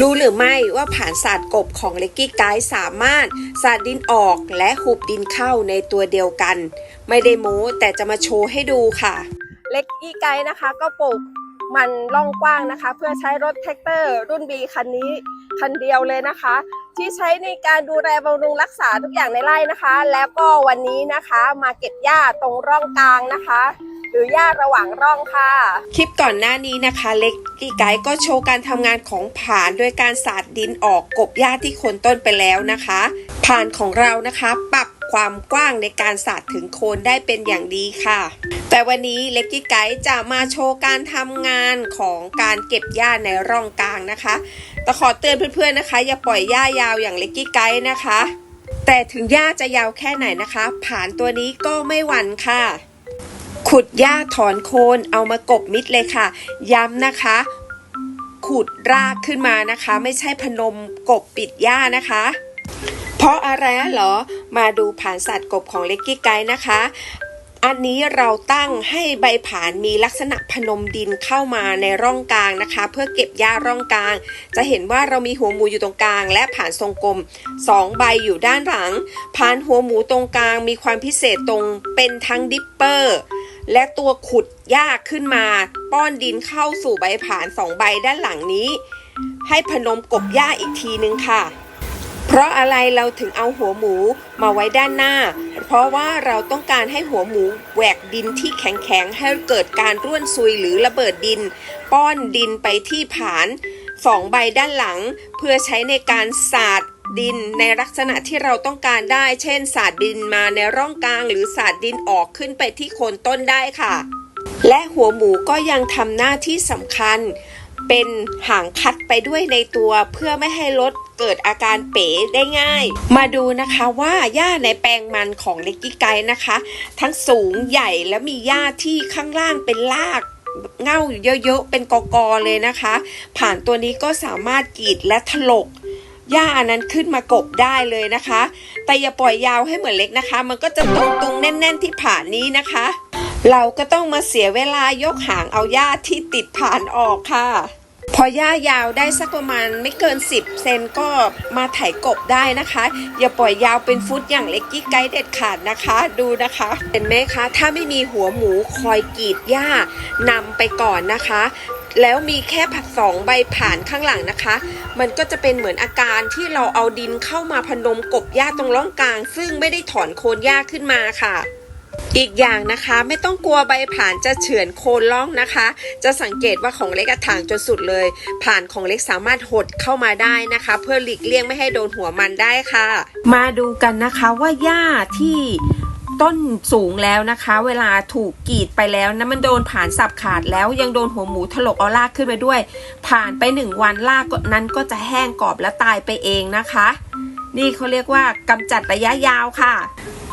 รู้หรือไม่ว่าผ่านศาสตร์กบของเล็กกี้ไกด์สามารถสาดดินออกและหุบดินเข้าในตัวเดียวกัน ไม่ได้โม้แต่จะมาโชว์ให้ดูค่ะ เล็กอีไกด์นะคะก็ปลูกมันล่องกว้างนะคะ เพื่อใช้รถแท็กเตอร์รุ่น B คันนี้คันเดียวเลยนะคะ ที่ใช้ในการดูแลบำรุงรักษาทุกอย่างในไร่นะคะ แล้วก็วันนี้นะคะมาเก็บหญ้าตรงร่องกลางนะคะ หรือหญ้าระหว่างร่องค่ะ คลิปก่อนหน้านี้นะคะ เล็กกี้ไกด์ก็โชว์การทำงานของผานโดยการสาดดินออกกบหญ้าที่โคนต้นไปแล้วนะคะผานของเรานะคะปรับความกว้างในการสาดถึงโคนได้เป็นอย่างดีค่ะ แต่วันนี้เล็กกี้ไกด์จะมาโชว์การทำงานของการเก็บหญ้าในร่องกลางนะคะแต่ขอเตือนเพื่อนๆนะคะ อย่าปล่อยหญ้ายาวอย่างเล็กกี้ไกด์นะคะแต่ถึงหญ้าจะยาวแค่ไหนนะคะ ผ่านตัวนี้ก็ไม่หวั่นค่ะ ขุดหญ้าถอนโคนเอามากบมิดเลยค่ะ ย้ำนะคะ ขุดรากขึ้นมานะคะ ไม่ใช่พนมกบปิดหญ้านะคะ เพราะอะไรเหรอ มาดูผ่านสัตว์กบของเล็กกี้ไกด์นะคะ อันนี้เราตั้งให้ใบผานมีลักษณะพนมดินเข้ามาในร่องกลางนะคะ เพื่อเก็บหญ้าร่องกลาง จะเห็นว่าเรามีหัวหมูอยู่ตรงกลาง และผานทรงกลมสองใบอยู่ด้านหลังผานหัวหมูตรงกลางมีความพิเศษตรงเป็นทั้งดิปเปอร์ และตัวขุดหญ้าขึ้นมา ป้อนดินเข้าสู่ใบผานสองใบด้านหลังนี้ ให้พนมกบหญ้าอีกทีนึงค่ะ เพราะอะไรเราถึงเอาหัวหมูมาไว้ด้านหน้า เพราะว่าเราต้องการให้หัวหมูแหวกดินที่แข็งๆให้เกิดการร่วนซุยหรือระเบิดดิน ป้อนดินไปที่ผานสองใบด้านหลัง เพื่อใช้ในการสาด ดินในลักษณะที่เราต้องการได้ เช่น สาดดินมาในร่องกลาง หรือสาดดินออกขึ้นไปที่โคนต้นได้ค่ะ และหัวหมูก็ยังทำหน้าที่สำคัญ เป็นหางคัดไปด้วยในตัวเพื่อไม่ให้รถเกิดอาการเป๋ได้ง่าย มาดูนะคะว่าหญ้าในแปลงมันของเล็กกี้ไกนะคะ ทั้งสูงใหญ่และมีหญ้าที่ข้างล่างเป็นรากเง่าอยู่เยอะๆเป็นกอๆเลยนะคะ ผ่านตัวนี้ก็สามารถกรีดและถลก หญ้าอันนั้นขึ้นมากบได้เลยนะคะ แต่อย่าปล่อยยาวให้เหมือนเล็กนะคะ มันก็จะตุงๆแน่น ๆที่ผ่านนี้นะคะ เราก็ต้องมาเสียเวลายกหางเอาหญ้าที่ติดผ่านออกค่ะ พอหญ้ายาวได้สักประมาณไม่เกิน 10 เซนก็มาไถกบได้นะคะ อย่าปล่อยยาวเป็นฟุตอย่างเล็กกี้ไกด์เด็ดขาดนะคะ ดูนะคะ เห็นไหมคะ ถ้าไม่มีหัวหมูคอยกรีดหญ้านำไปก่อนนะคะ แล้วมีแค่ผัดสองใบผ่านข้างหลังนะคะ มันก็จะเป็นเหมือนอาการที่เราเอาดินเข้ามาพนมกบหญ้าตรงร่องกลาง ซึ่งไม่ได้ถอนโคนหญ้าขึ้นมาค่ะอีกอย่างนะคะไม่ต้องกลัวใบผ่านจะเฉือนโคนล่องนะคะ จะสังเกตว่าของเล็กอะถางจนสุดเลย ผ่านของเล็กสามารถหดเข้ามาได้นะคะ เพื่อหลีกเลี่ยงไม่ให้โดนหัวมันได้ค่ะ มาดูกันนะคะว่าหญ้าที่ ต้นสูงแล้วนะคะ เวลาถูกกรีดไปแล้วนะมันโดนผ่านสับขาดแล้วยังโดนหัวหมูถลกเอาลากขึ้นไปด้วย ผ่านไปหนึ่งวันรากนั้นก็จะแห้งกรอบและตายไปเองนะคะ นี่เขาเรียกว่ากำจัดระยะยาวค่ะ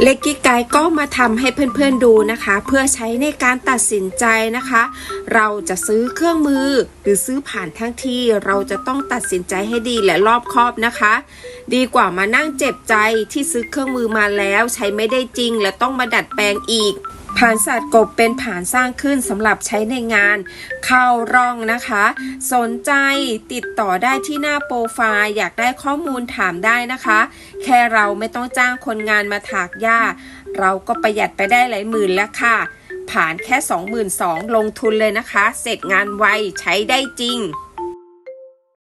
เล็กกี้ไกด์ก็มาทำให้เพื่อนๆดูนะคะ เพื่อใช้ในการตัดสินใจนะคะ เราจะซื้อเครื่องมือ หรือซื้อผ่านทั้งที่เราจะต้องตัดสินใจให้ดีและรอบคอบนะคะ ดีกว่ามานั่งเจ็บใจที่ซื้อเครื่องมือมาแล้ว ใช้ไม่ได้จริงและต้องมาดัดแปลงอีก ผานศาสตร์กบเป็นผานสร้างขึ้นสำหรับใช้ในงานเข้าร่องนะคะ สนใจติดต่อได้ที่หน้าโปรไฟล์อยากได้ข้อมูลถามได้นะคะ แค่เราไม่ต้องจ้างคนงานมาถากหญ้า เราก็ประหยัดไปได้หลายหมื่นแล้วค่ะ ผ่านแค่ 22,000ลงทุนเลยนะคะ เสร็จงานไวใช้ได้จริง